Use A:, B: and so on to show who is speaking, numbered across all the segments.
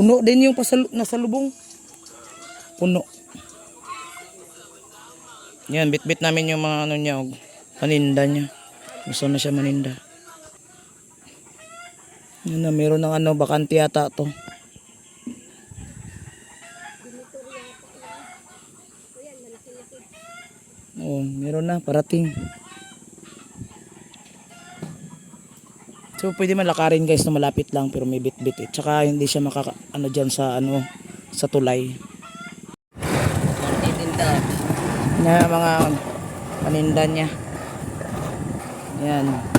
A: Puno din yung pasal nasa lubong. Puno. Yan, bit-bit namin yung mga ano niya, og paninda niya. Gusto na siya maninda. Yan na, meron ng ano, bakante yata to. Oo, meron na, parating. So, pwede man lakarin guys na malapit lang pero may bit-bit eh. Tsaka hindi siya makaka, ano dyan sa, ano, sa tulay. Na mga paninda niya. Yan.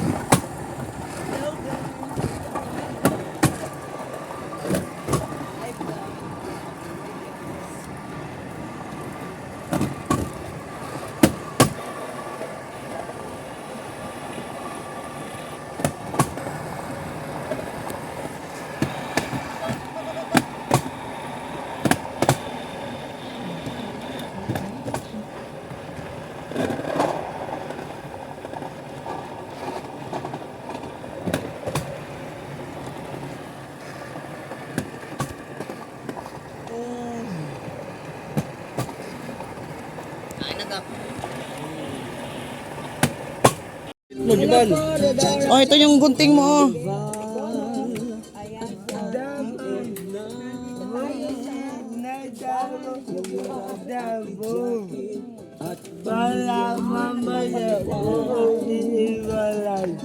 A: Oh, ito yung gunting mo. Oh.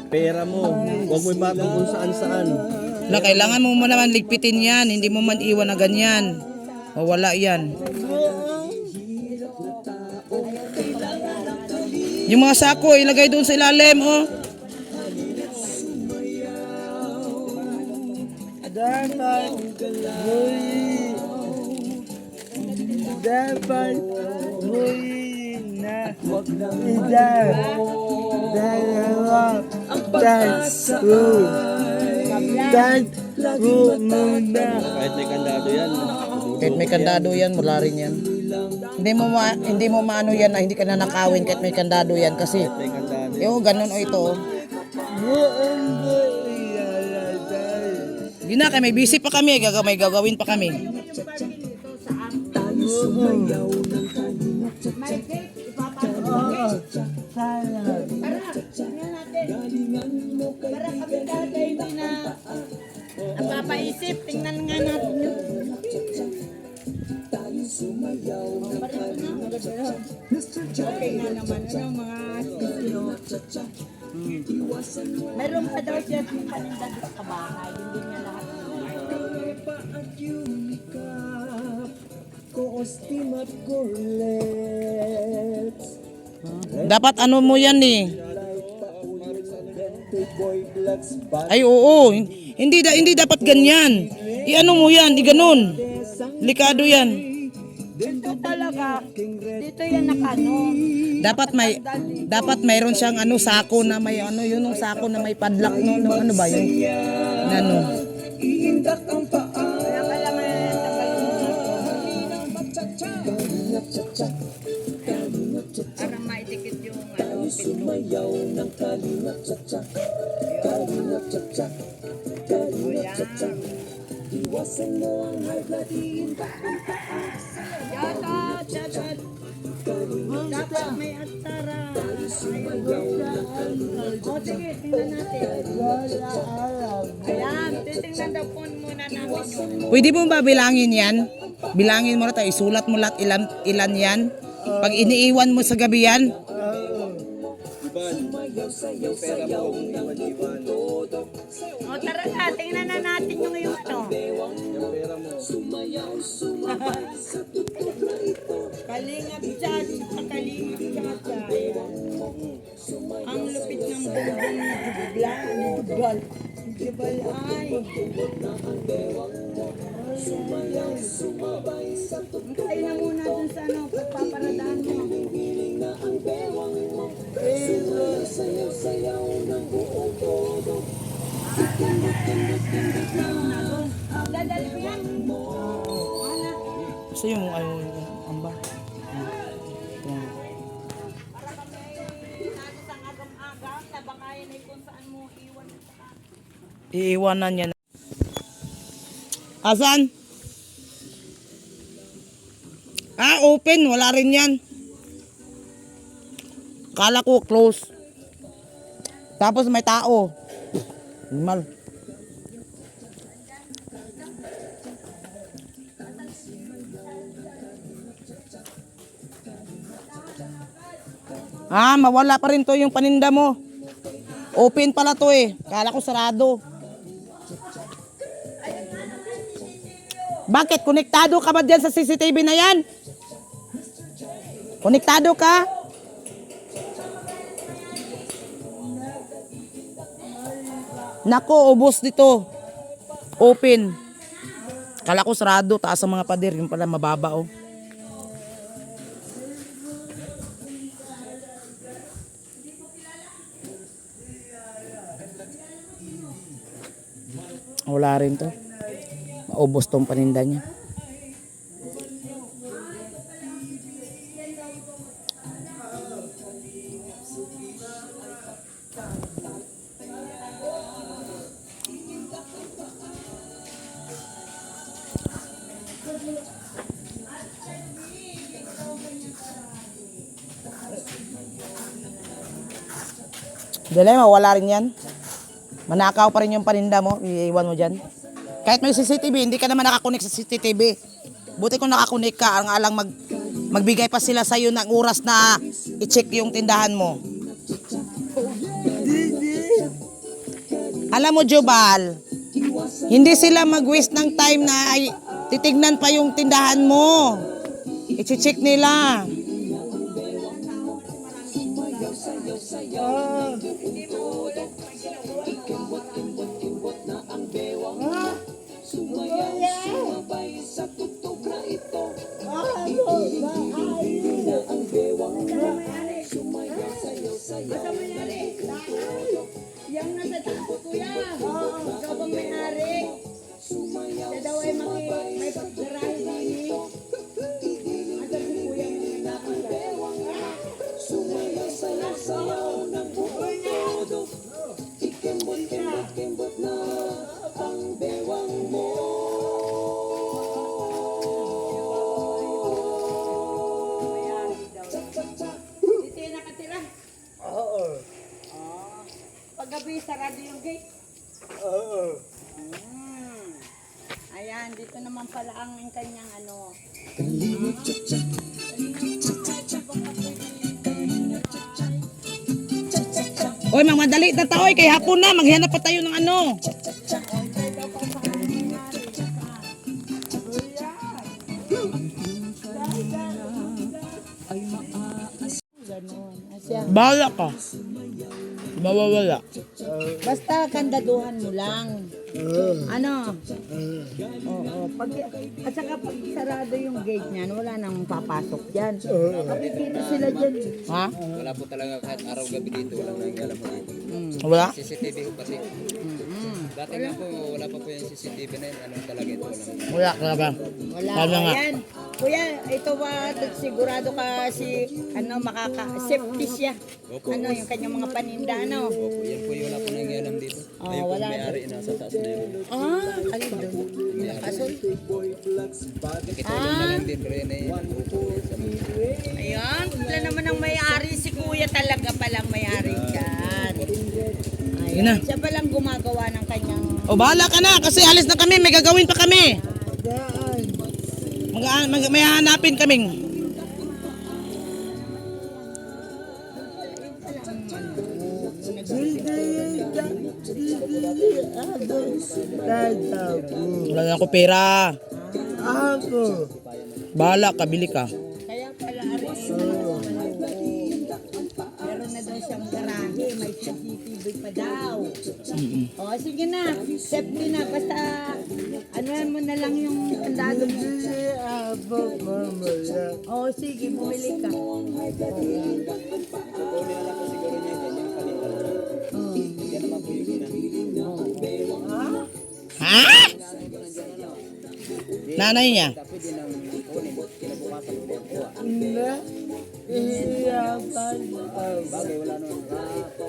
B: Pera mo. Huwag mo ipatong kung saan saan.
A: Na kailangan mo mo naman ligpitin yan, hindi mo man iwan na ganyan. Mawala yan. Yung mga sako, ilagay doon sa ilalim, oh.
C: Dapat huli. Dapat huli na isa, dalawa, tatlo. Tatlo muna.
B: Kahit may kandado yan.
A: Kahit may kandado yan, wala rin yan. Hindi mo ma hindi mo maano yan na hindi ka na nakawin kahit may kandado yan kasi
B: kandado.
A: yo ganun o ito. oh. Yun na, may busy pa kami, gaga may gagawin pa kami.
D: Para kami dati hindi na napapaisip. Tingnan nga natin yun. Okay nga naman. Ano mga sisyo. Meron pa daw siya yung paninda doon sa bahay. Hindi niya lahat.
A: Dapat ano mo yan eh. Ay oo, hindi da, hindi dapat ganyan. Iano mo yan, di ganun. Delikado yan.
D: Ito talaga. Dito yan nakano.
A: Dapat may dapat mayroon siyang ano sako na may ano yun yung sako na may padlock no, no ano ba yun? Na ano.
D: Kaya kailangan Para maidikit yung ano, pinto. Yata, yata. Dapat may atara. O sige, tingnan natin. Ayan, titingnan daw po muna namin
A: Pwede mo ba bilangin yan? Bilangin mo na tayo, isulat mo lahat ilan, ilan yan. Pag iniiwan mo sa gabi yan,
D: O tara na, tingnan na natin Kalingap dyan, sa kalingap dyan. Ayan. Ang lupit ng bumbong ni Dubla, Dubal. Dubal ay. Hintay na muna
A: Basta yung ayaw yung amba.
D: Ito. Iiwanan niya na.
A: Asan? Ah, open. Wala rin yan. Kala ko close. Tapos may tao. Normal. Ah, mawala pa rin to yung paninda mo. Open pala to eh. Kala ko sarado. Bakit? Konektado ka ba dyan sa CCTV na yan? Konektado ka? Nako, ubos dito. Open. Kala ko sarado, taas ang mga pader. Yung pala mababa oh. Wala rin to. Maubos tong paninda niya. Dilema, wala rin yan. Manakaw pa rin yung paninda mo, iiwan mo dyan. Kahit may CCTV, hindi ka naman nakakunik sa CCTV. Buti kung nakakunik ka, ang alang mag, magbigay pa sila sa'yo ng oras na i-check yung tindahan mo. Alam mo, Jobal, hindi sila mag-waste ng time na ay, titignan pa yung tindahan mo. I-check nila.
D: Yang nasa tapo kuya. Ikaw bang may-ari?
A: Oy, magmadali na taoy, kay hapon na, maghanap pa tayo ng ano. Bahala ka. Mawawala.
D: Basta kandaduhan mo lang. Ano? Oo. Pag, at saka pag sarado yung gate niyan, wala nang papasok dyan. Kapitito sila dyan.
A: Ha?
B: Wala po talaga kahit araw-gabi dito. Walang nangyayala po dito.
A: Wala?
B: CCTV po kasi. Dati nga po, wala pa po yung CCTV na yun. Ano talaga ito? Walang
A: Wala ka ba?
D: Wala.
A: Tama nga.
D: Ayan. Kuya, ito ba sigurado ka si ano makaka safety siya. Ano yung kanyang mga paninda ano?
B: Opo, yan po yung wala po nangyayala dito.
D: Oh,
B: Ayun po
D: wala
B: may-ari, nasa taas na yun.
D: Ah, alin doon?
B: Eh. Opo, sa mga-
D: Ayan, wala naman ang may-ari si kuya talaga dyan.
A: Yun na.
D: Siya palang gumagawa ng kanyang
A: O bahala ka na kasi alis na kami, may gagawin pa kami. Mag, mag may hanapin kaming. Wala na ako pera.
C: Ako.
A: Bahala ka, bili ka.
D: O sige na, safety na, basta anuhan mo na lang yung.
C: Hindi mamaya.
D: O sige, bumili ka.
A: Ha? Nanay niya.
C: Na.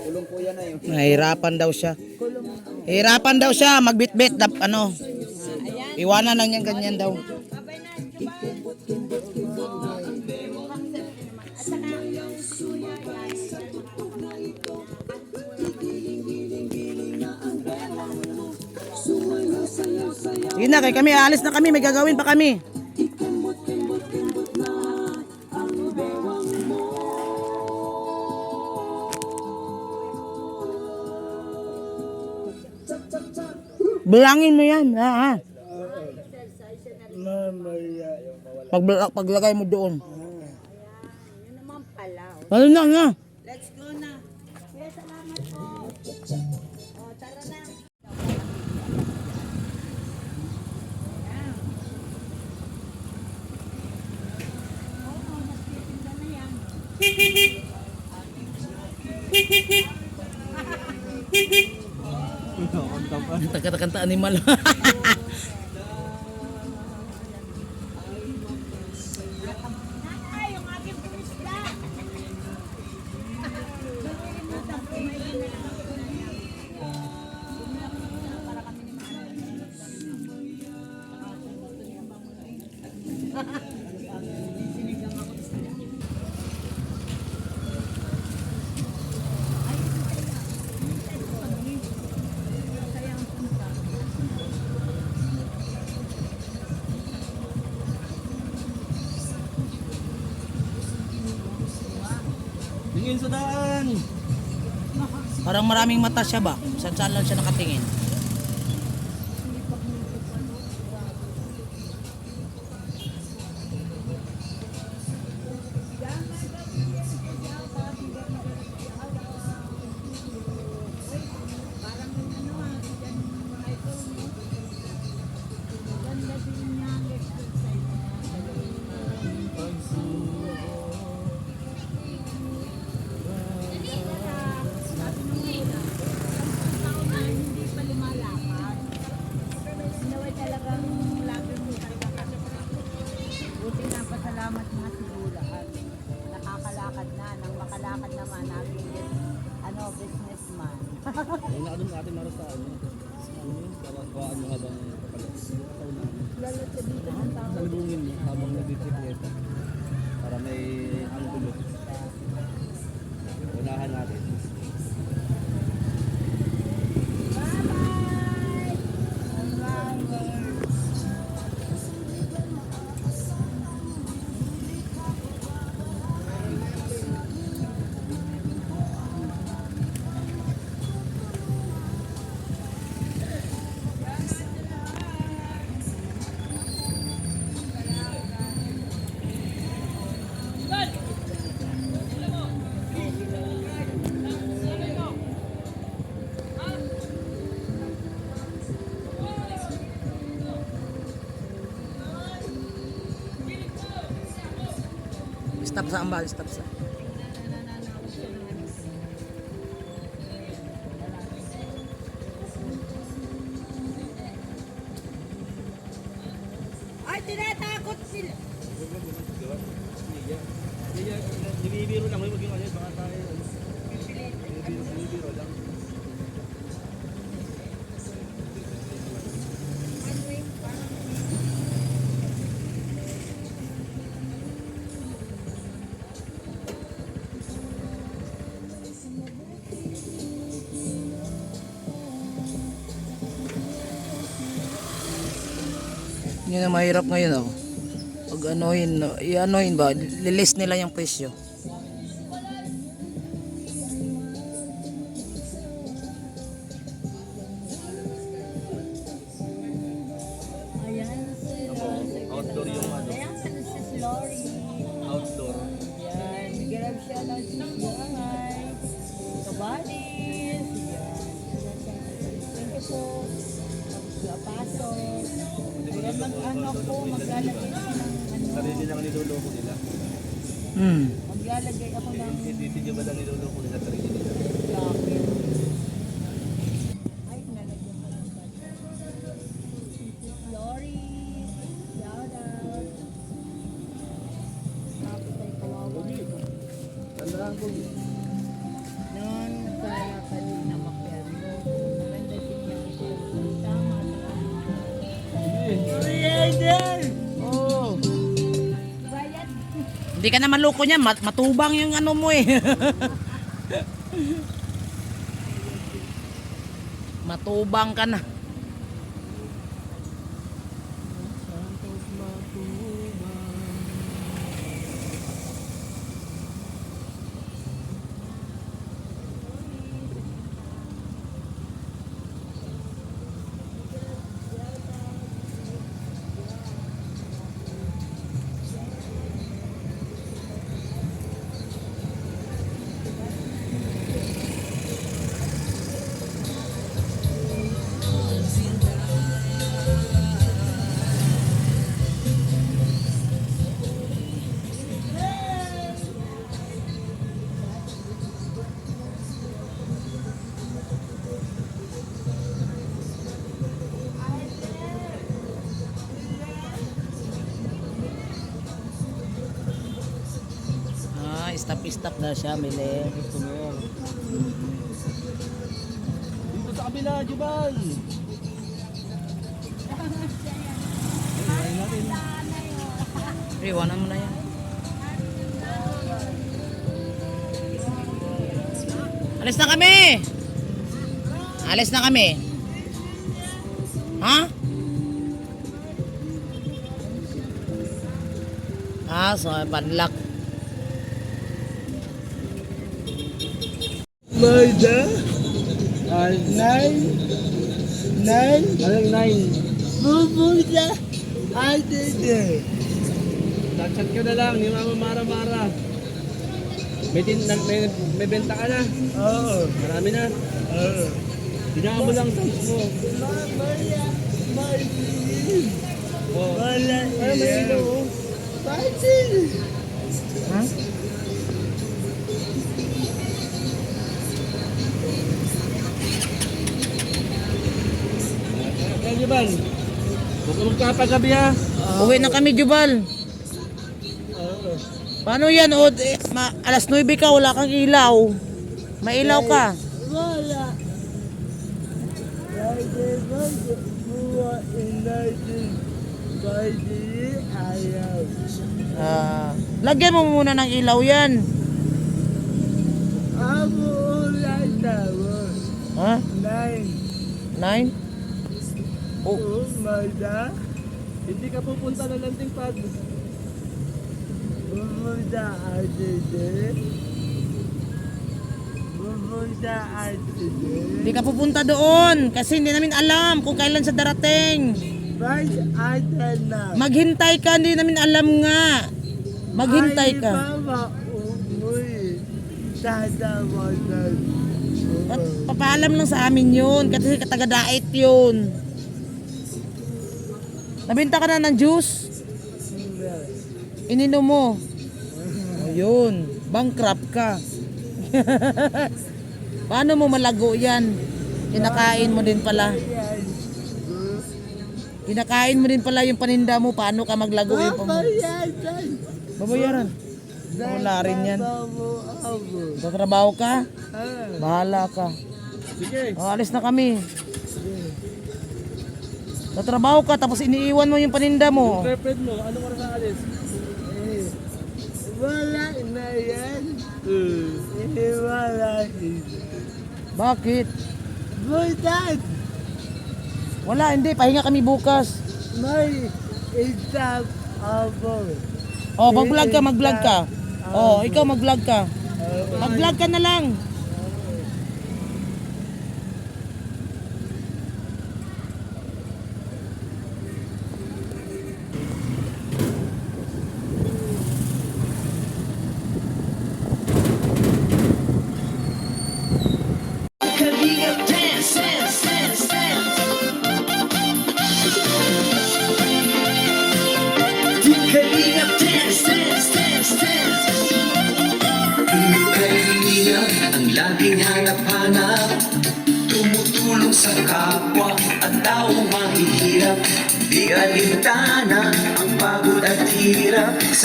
B: Kulong po yan ay.
A: Nahirapan daw siya. Hirapan daw siya magbitbit dap ano. Iwanan lang yan ganyan daw.
D: Yun na, kay kami, alis na kami, may gagawin pa kami. Bilangin mo yan, ha? ha?
C: Mamaya.
D: Pag, paglagay mo doon.
A: Yun naman pala.
D: Ano na, na?
A: Let's go na. Kuya, salamat po. O, tara na.
D: Kanta-kanta animal.
A: Ay,
B: sa daan!
D: Parang maraming mata siya ba? Saan saan lang siya nakatingin? Stop sa amba, stop sa.
A: Ay, tinatakot sila.
B: Bibiro lang, may maging
D: Yun ang mahirap ngayon oh. Pag anuhin, i-anuhin ba, lilis nila yung presyo.
B: Hindi
D: ka naman loko niyan, mat- matubang yung ano mo eh. matubang ka na.
A: Stop-stop na siya, Mili.
C: Dito sa kabila, Juban.
A: Iwanan mo na yan. Alis na kami! Alis na kami. Ha? Ah, so panlak.
C: Mayda. Ay, nine. Nine. Anong nine? Bubuta. Ay, dede. Chat ka na lang, ni Mama Mara Mara. May, tin, may, may benta ka na? Oo. Marami na? Oo. Binahan mo lang size mo. Mamaya, may Oh. Wala Ay, may ilaw. Bakit?
A: Ha?
C: Juban, huwag ka magpapagabi ha.
A: Uwi na kami, Jubal.
C: Oo.
A: Paano yan, Od? Eh, ma- alas 9 ka, wala kang ilaw. May ilaw ka.
C: Wala.
A: Ah, lagyan mo muna ng ilaw yan.
C: Ako ulay tawo.
A: Ha?
C: Nine.
A: 9? Oh,
C: Oh, Magda. Hindi ka pupunta na landing pad. Pupunta atide. Pupunta atide.
A: Hindi ka pupunta doon kasi hindi namin alam kung kailan siya darating.
C: Bye, ate na.
A: Maghintay ka, hindi namin alam nga. Maghintay ka.
C: Ay, mama, umuwi. Tatawanan.
A: At papaalam lang sa amin yun kasi kataga-dait yun. Nabinta ka na ng juice? Ininom mo. Ayun, bankrupt ka. Paano mo malago yan? Kinakain mo din pala. Kinakain mo din pala yung paninda mo. Paano ka maglago yung pam-
C: Papayagan.
A: Babayaran. Wala rin yan. Tatrabaho ka?
C: Ah,
A: Bahala ka.
C: Sige.
A: O, alis na kami. Tatrabaho ka tapos iniiwan mo yung paninda mo.
C: Girlfriend mo, ano ka na alis? Eh, wala na yan. Eh, wala.
A: Bakit?
C: Butan,
A: Wala, hindi. Pahinga kami bukas.
C: may isang ako.
A: O, mag-vlog ka, mag-vlog ka. O, ikaw mag-vlog ka. Mag-vlog ka na lang.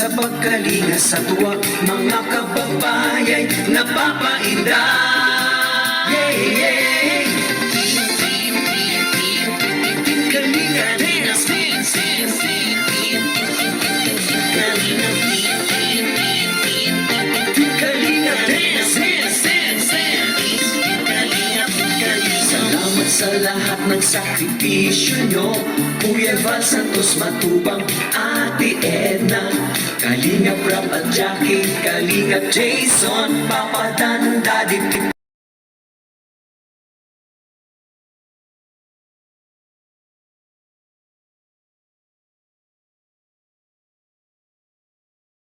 E: Sa pagkalinga sa tuwa Mga kababayan napapainda Yeah, yeah Kalinga team, Kalinga, Kalinga. Salamat sa lahat ng sakripisyo nyo Kuya Val Santos Matubang Edna Kalinga Prab at Jackie Kalinga Jason Papa Dan Daddy Tito